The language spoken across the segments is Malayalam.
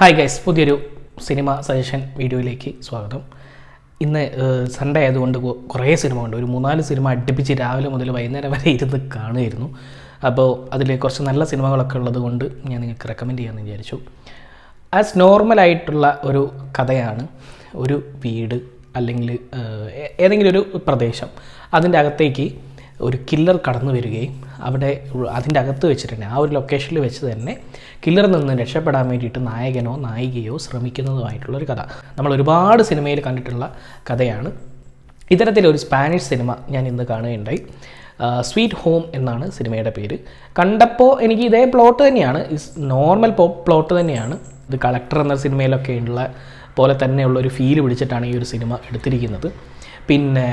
ഹായ് ഗൈസ് പുതിയൊരു സിനിമ സജഷൻ വീഡിയോയിലേക്ക് സ്വാഗതം. ഇന്ന് സൺഡേ ആയതുകൊണ്ട് കുറേ സിനിമ ഉണ്ട്. ഒരു മൂന്നാൽ സിനിമ അടുപ്പിച്ച് രാവിലെ മുതൽ വൈകുന്നേരം വരെ ഇരുന്ന് കാണുമായിരുന്നു അപ്പോൾ അതിൽ കുറച്ച് നല്ല സിനിമകളൊക്കെ ഉള്ളത് കൊണ്ട് ഞാൻ നിങ്ങൾക്ക് റെക്കമെൻഡ് ചെയ്യാമെന്ന് വിചാരിച്ചു. ആസ് നോർമലായിട്ടുള്ള ഒരു കഥയാണ് ഒരു വീട് അല്ലെങ്കിൽ ഏതെങ്കിലും ഒരു പ്രദേശം. അതിന്റെ അകത്തേക്ക് ഒരു കില്ലർ കടന്നു വരികയും അവിടെ അതിന്റെ അകത്ത് വെച്ചിട്ട് തന്നെ ആ ഒരു ലൊക്കേഷനിൽ വെച്ച് തന്നെ കില്ലറിൽ നിന്ന് രക്ഷപ്പെടാൻ വേണ്ടിയിട്ട് നായകനോ നായികയോ ശ്രമിക്കുന്നതുമായിട്ടുള്ള ഒരു കഥ. നമ്മൾ ഒരുപാട് സിനിമയിൽ കണ്ടിട്ടുള്ള കഥയാണ്. ഇത്തരത്തിലൊരു സ്പാനിഷ് സിനിമ ഞാൻ ഇന്ന് കാണുകയുണ്ടായി. സ്വീറ്റ് ഹോം എന്നാണ് സിനിമയുടെ പേര്. കണ്ടപ്പോൾ എനിക്ക് ഇതേ പ്ലോട്ട് തന്നെയാണ്. നോർമൽ പ്ലോട്ട് തന്നെയാണ്. ഇത് കളക്ടർ എന്ന സിനിമയിലൊക്കെ ഉള്ള പോലെ തന്നെയുള്ള ഒരു ഫീൽ പിടിച്ചിട്ടാണ് ഈ ഒരു സിനിമ എടുത്തിരിക്കുന്നത്. പിന്നെ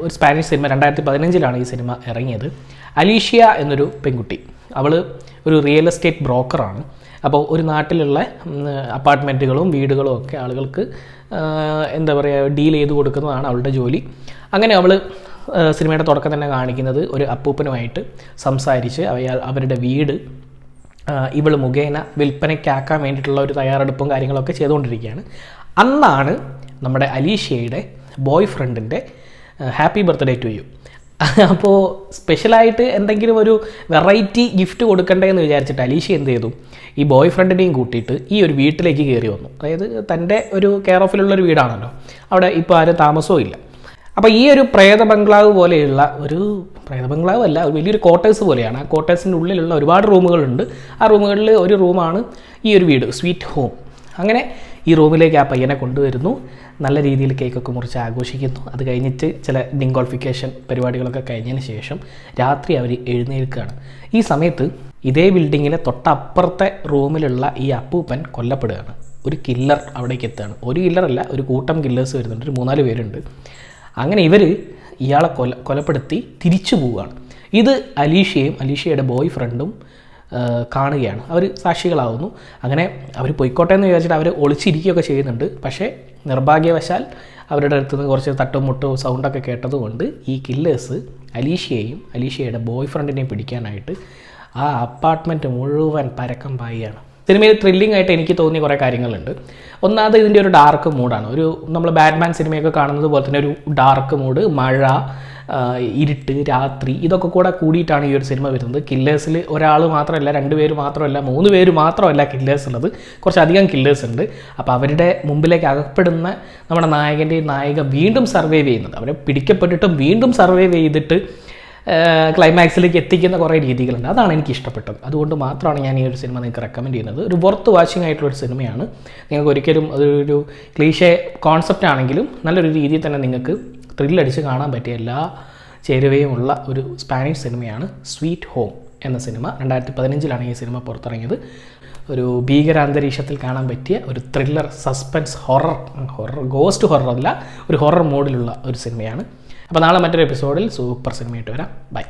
ഒരു സ്പാനിഷ് സിനിമ രണ്ടായിരത്തി പതിനഞ്ചിലാണ് ഈ സിനിമ ഇറങ്ങിയത്. അലീഷ്യ എന്നൊരു പെൺകുട്ടി. അവൾ ഒരു റിയൽ എസ്റ്റേറ്റ് ബ്രോക്കറാണ് അപ്പോൾ ഒരു നാട്ടിലുള്ള അപ്പാർട്ട്മെന്റുകളും വീടുകളും ഒക്കെ ആളുകൾക്ക് എന്താ പറയുക ഡീൽ ചെയ്ത് കൊടുക്കുന്നതാണ് അവളുടെ ജോലി. അങ്ങനെ അവൾ സിനിമയുടെ തുടക്കം തന്നെ കാണിക്കുന്നത് ഒരു അപ്പൂപ്പനുമായിട്ട് സംസാരിച്ച് അവരുടെ വീട് ഇവൾ മുഖേന വിൽപ്പനയ്ക്കാക്കാൻ വേണ്ടിയിട്ടുള്ള ഒരു തയ്യാറെടുപ്പും കാര്യങ്ങളൊക്കെ ചെയ്തുകൊണ്ടിരിക്കുകയാണ്. അന്നാണ് നമ്മുടെ അലീഷ്യയുടെ ബോയ് ഫ്രണ്ടിന്റെ ഹാപ്പി ബർത്ത്ഡേ ടു യു. അപ്പോൾ സ്പെഷ്യലായിട്ട് എന്തെങ്കിലും ഒരു വെറൈറ്റി ഗിഫ്റ്റ് കൊടുക്കണ്ടേ എന്ന് വിചാരിച്ചിട്ട് അലീഷ എന്ത് ചെയ്തു? ഈ ബോയ് ഫ്രണ്ടിനെയും കൂട്ടിയിട്ട് ഈ ഒരു വീട്ടിലേക്ക് കയറി വന്നു. അതായത് തന്റെ ഒരു കെയർ ഓഫിലുള്ളൊരു വീടാണല്ലോ. അവിടെ ഇപ്പോൾ ആരും താമസവും ഇല്ല. അപ്പോൾ ഈ ഒരു പ്രേത ബംഗ്ലാവ് പോലെയുള്ള ഒരു പ്രേത ബംഗ്ലാവ് അല്ല വലിയൊരു ക്വാർട്ടേഴ്സ് പോലെയാണ്. ആ ക്വാർട്ടേഴ്സിന്റെ ഉള്ളിലുള്ള ഒരുപാട് റൂമുകളുണ്ട്. ആ റൂമുകളിൽ ഒരു റൂമാണ് ഈ ഒരു വീട് സ്വീറ്റ് ഹോം. അങ്ങനെ ഈ റൂമിലേക്ക് ആ പയ്യനെ കൊണ്ടുവരുന്നു. നല്ല രീതിയിൽ കേക്കൊക്കെ മുറിച്ച് ആഘോഷിക്കുന്നു. അത് കഴിഞ്ഞിട്ട് ചില ഡിങ്കോൾഫിക്കേഷൻ പരിപാടികളൊക്കെ കഴിഞ്ഞതിന് ശേഷം രാത്രി അവർ എഴുന്നേൽക്കുകയാണ്. ഈ സമയത്ത് ഇതേ ബിൽഡിങ്ങിലെ തൊട്ടപ്പുറത്തെ റൂമിലുള്ള ഈ അപ്പൂപ്പൻ കൊല്ലപ്പെടുകയാണ്. ഒരു കില്ലർ അവിടേക്ക് എത്തുകയാണ്. ഒരു കില്ലറല്ല ഒരു കൂട്ടം കില്ലേഴ്സ് വരുന്നുണ്ട്. ഒരു മൂന്നാൽ പേരുണ്ട്. അങ്ങനെ ഇവർ ഇയാളെ കൊല കൊലപ്പെടുത്തി തിരിച്ചു പോവുകയാണ്. ഇത് അലീഷയും അലീഷയുടെ ബോയ് ഫ്രണ്ടും കാണുകയാണ്. അവർ സാക്ഷികളാവുന്നു. അങ്ങനെ അവർ പൊയ്ക്കോട്ടെ എന്ന് വിചാരിച്ചിട്ട് അവർ ഒളിച്ചിരിക്കുകയൊക്കെ ചെയ്യുന്നുണ്ട്. പക്ഷേ നിർഭാഗ്യവശാൽ അവരുടെ അടുത്ത് നിന്ന് കുറച്ച് തട്ടും മുട്ടും സൗണ്ടൊക്കെ കേട്ടതുകൊണ്ട് ഈ കില്ലേഴ്സ് അലീഷയെയും അലീഷയുടെ ബോയ് ഫ്രണ്ടിനെയും പിടിക്കാനായിട്ട് ആ അപ്പാർട്ട്മെന്റ് മുഴുവൻ പരക്കം പായാണ് സിനിമയിൽ ത്രില്ലിംഗ് ആയിട്ട് എനിക്ക് തോന്നിയ കുറേ കാര്യങ്ങളുണ്ട്. ഒന്നാമത് ഇതിന്റെ ഒരു ഡാർക്ക് മൂഡാണ് ഒരു നമ്മൾ ബാറ്റ്മാൻ സിനിമയൊക്കെ കാണുന്നത് പോലെ തന്നെ ഒരു ഡാർക്ക് മൂഡ് മഴ ഇരുട്ട് രാത്രി ഇതൊക്കെ കൂടെ കൂടിയിട്ടാണ് ഈ ഒരു സിനിമ വരുന്നത്. കില്ലേഴ്സിൽ ഒരാൾ മാത്രമല്ല രണ്ട് പേര് മാത്രമല്ല മൂന്ന് പേര് മാത്രമല്ല കില്ലേഴ്സ് ഉള്ളത്. കുറച്ചധികം കില്ലേഴ്സ് ഉണ്ട്. അപ്പോൾ അവരുടെ മുമ്പിലേക്ക് അകപ്പെടുന്ന നമ്മുടെ നായകന്റെ നായിക വീണ്ടും സർവൈവ് ചെയ്യുന്നത് അവരെ പിടിക്കപ്പെട്ടിട്ടും വീണ്ടും സർവൈവ് ചെയ്തിട്ട് ക്ലൈമാക്സിലേക്ക് എത്തിക്കുന്ന കുറേ രീതികളുണ്ട്. അതാണ് എനിക്ക് ഇഷ്ടപ്പെട്ടത് അതുകൊണ്ട് മാത്രമാണ് ഞാൻ ഈ ഒരു സിനിമ നിങ്ങൾക്ക് റെക്കമെൻഡ് ചെയ്യുന്നത്. ഒരു വർത്ത് വാച്ചിങ് ആയിട്ടുള്ള ഒരു സിനിമയാണ് നിങ്ങൾക്ക് ഒരിക്കലും അതൊരു ക്ലീഷേ കോൺസെപ്റ്റ് ആണെങ്കിലും നല്ലൊരു രീതിയിൽ തന്നെ നിങ്ങൾക്ക് ത്രില്ലടിച്ച് കാണാൻ പറ്റിയ എല്ലാ ചേരുവയുമുള്ള ഒരു സ്പാനിഷ് സിനിമയാണ് സ്വീറ്റ് ഹോം എന്ന സിനിമ രണ്ടായിരത്തി പതിനഞ്ചിലാണ് ഈ സിനിമ പുറത്തിറങ്ങിയത്. ഒരു ഭീകരാന്തരീക്ഷത്തിൽ കാണാൻ പറ്റിയ ഒരു thriller suspense horror horror ghost horror അല്ല ഒരു ഹൊറർ മോഡിലുള്ള ഒരു സിനിമയാണ് അപ്പോൾ നാളെ മറ്റൊരു എപ്പിസോഡിൽ സൂപ്പർ സിനിമയായിട്ട് വരാം. ബൈ.